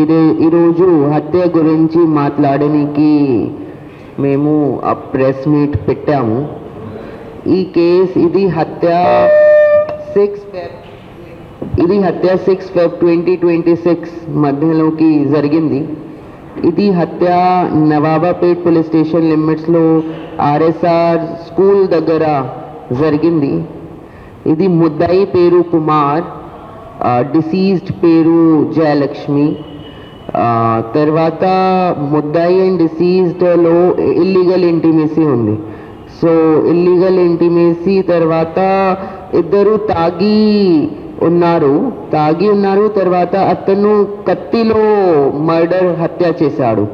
ఇది ఈరోజు హత్య గురించి మాట్లాడడానికి మేము ఆ ప్రెస్ మీట్ పెట్టాము. ఈ కేస్ ఇది హత్య సిక్స్ ఇది హత్య six Feb twenty twenty six మధ్యలోకి జరిగింది. ఇది హత్య నవాబాపేట్ పోలీస్ స్టేషన్ లిమిట్స్లో ఆర్ఎస్ఆర్ స్కూల్ దగ్గర జరిగింది. ఇది ముద్దాయి పేరు కుమార్ డిసీజ్డ్ పేరు జయలక్ష్మి. తర్వాత ముద్దాయి అండ్ డిసీజ్డ్లో ఇల్లీగల్ ఇంటిమేసీ ఉంది. సో ఇల్లీగల్ ఇంటిమేసీ తర్వాత ఇద్దరు తాగి ఉన్నారు. తాగి ఉన్నారు తర్వాత అతను కత్తిలో మర్డర్ హత్య చేశాడు.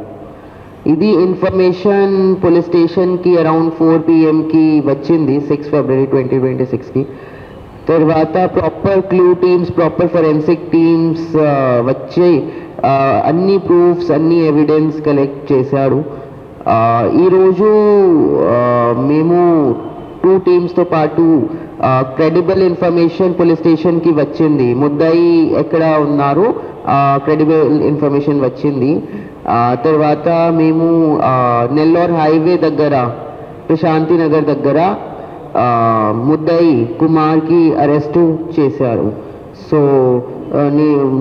ఇది ఇన్ఫర్మేషన్ పోలీస్ స్టేషన్కి అరౌండ్ ఫోర్ పిఎంకి వచ్చింది సిక్స్ ఫిబ్రవరి ట్వంటీ ట్వంటీ సిక్స్కి. తర్వాత proper clue teams proper forensic teams వచ్చి అన్ని ప్రూఫ్స్ అన్ని ఎవిడెన్స్ కలెక్ట్ చేశాడు. Uh, ఈరోజు uh, మేము టూ టీమ్స్తో పాటు క్రెడిబుల్ ఇన్ఫర్మేషన్ పోలీస్ స్టేషన్కి వచ్చింది. ముద్దాయి ఎక్కడ ఉన్నారు? Uh, క్రెడిబుల్ ఇన్ఫర్మేషన్ వచ్చింది. తర్వాత మేము నెల్లూరు హైవే దగ్గర ప్రశాంతి నగర్ దగ్గర ముద్దయి కుమార్కి అరెస్టు చేశారు. సో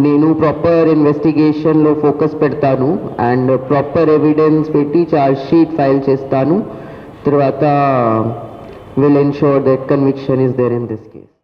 నేను ప్రాపర్ ఇన్వెస్టిగేషన్లో ఫోకస్ పెడతాను అండ్ ప్రాపర్ ఎవిడెన్స్ పెట్టి ఛార్జ్ షీట్ ఫైల్ చేస్తాను. తర్వాత will ensure that conviction is there in this case